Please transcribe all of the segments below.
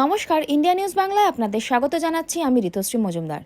নমস্কার, India news বাংলায় আপনাদের স্বাগত জানাচ্ছি আমি ঋতুশ্রী মজুমদার।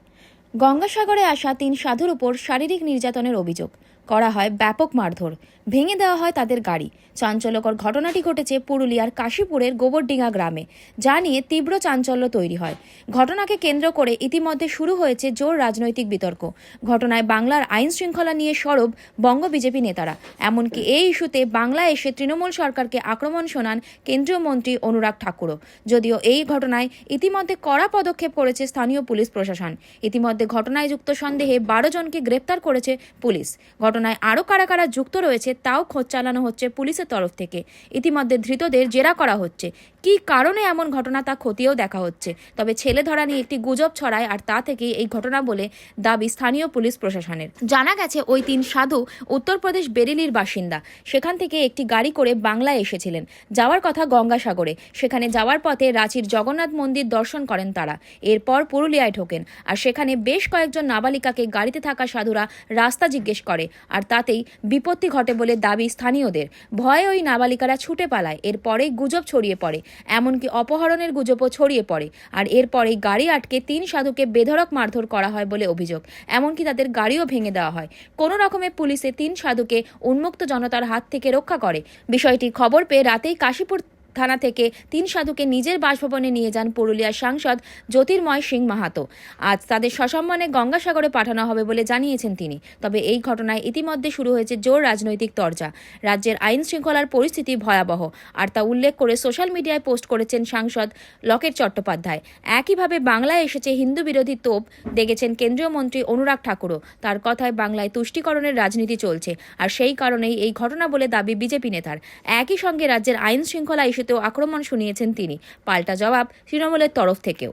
গঙ্গাসাগরে আসা তিন সাধুর উপর শারীরিক নির্যাতনের অভিযোগ। করা হয় ব্যাপক মারধর। ভেঙে দেওয়া হয় তাদের গাড়ি। চাঞ্চল্যকর ঘটনাটি ঘটেছে পুরুলিয়ার কাশীপুরের গোবরডিঙ্গা গ্রামে, যা নিয়ে তীব্র চাঞ্চল্য তৈরি হয়। ঘটনাকে কেন্দ্র করে ইতিমধ্যে শুরু হয়েছে জোর রাজনৈতিক বিতর্ক। ঘটনায় বাংলার আইন শৃঙ্খলা নিয়ে সরব বঙ্গ বিজেপি নেতারা। এমনকি এই ইস্যুতে বাংলায় এসে তৃণমূল সরকারকে আক্রমণ শোনান কেন্দ্রীয় মন্ত্রী অনুরাগ ঠাকুরও। যদিও এই ঘটনায় ইতিমধ্যে কড়া পদক্ষেপ করেছে স্থানীয় পুলিশ প্রশাসন। ইতিমধ্যে ঘটনায় যুক্ত সন্দেহে বারো জনকে গ্রেপ্তার করেছে পুলিশ। ঘটনায় আরও কারা কারা যুক্ত রয়েছে তাও খোঁজ চালানো হচ্ছে পুলিশের তরফ থেকে। ইতিমধ্যে ধৃতদের জেরা করা হচ্ছে। কী কারণে এমন ঘটনা তা খতিয়েও দেখা হচ্ছে। তবে ছেলে ধরা নিয়ে একটি গুজব ছড়ায় আর তা থেকেই এই ঘটনা বলে দাবি স্থানীয় পুলিশ প্রশাসনের। জানা গেছে ওই তিন সাধু উত্তরপ্রদেশ বেরিলির বাসিন্দা। সেখান থেকে একটি গাড়ি করে বাংলায় এসেছিলেন। যাওয়ার কথা গঙ্গাসাগরে। সেখানে যাওয়ার পথে রাঁচির জগন্নাথ মন্দির দর্শন করেন তারা। এরপর পুরুলিয়ায় ঢোকেন। আর সেখানে বেশ কয়েকজন নাবালিকাকে গাড়িতে থাকা সাধুরা রাস্তা জিজ্ঞেস করে। আর তাতেই বিপত্তি ঘটে বলে দাবি স্থানীয়দের। ভয়ে ওই নাবালিকারা ছুটে পালায়। এরপরেই গুজব ছড়িয়ে পড়ে। এমনকি অপহরণের গুজবও ছড়িয়ে পড়ে। আর এরপরেই গাড়ি আটকে তিন সাধুকে বেধড়ক মারধর করা হয় বলে অভিযোগ। এমনকি তাদের গাড়িও ভেঙে দেওয়া হয়। কোনো রকমে পুলিশে তিন সাধুকে উন্মুক্ত জনতার হাত থেকে রক্ষা করে। বিষয়টি খবর পেয়ে রাতেই কাশীপুর থানা থেকে তিন সাধুকে নিজের বাসভবনে নিয়ে যান পুরুলিয়ার সাংসদ জ্যোতির্ময় সিং মাহাতো। আজ তাদের সসম্মানে গঙ্গাসাগরে পাঠানো হবে বলে জানিয়েছেন তিনি। তবে এই ঘটনায় ইতিমধ্যে শুরু হয়েছে জোর রাজনৈতিক তরজা। রাজ্যের আইন শৃঙ্খলার পরিস্থিতি ভয়াবহ, আর তা উল্লেখ করে সোশ্যাল মিডিয়ায় পোস্ট করেছেন সাংসদ লকেট চট্টোপাধ্যায়। একইভাবে বাংলায় এসেছে হিন্দু বিরোধী তোপ, দেখেছেন কেন্দ্রীয় মন্ত্রী অনুরাগ ঠাকুরও। তার কথায় বাংলায় তুষ্টিকরণের রাজনীতি চলছে, আর সেই কারণেই এই ঘটনা বলে দাবি বিজেপি নেতার। একই সঙ্গে রাজ্যের আইন শৃঙ্খলা ইস্যুতেও আক্রমণ শুনিয়েছেন তিনি। পাল্টা জবাব তৃণমূলের তরফ থেকেও।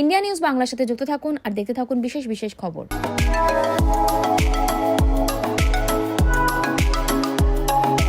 ইন্ডিয়া নিউজ বাংলার সাথে যুক্ত থাকুন আর দেখতে থাকুন বিশেষ বিশেষ খবর।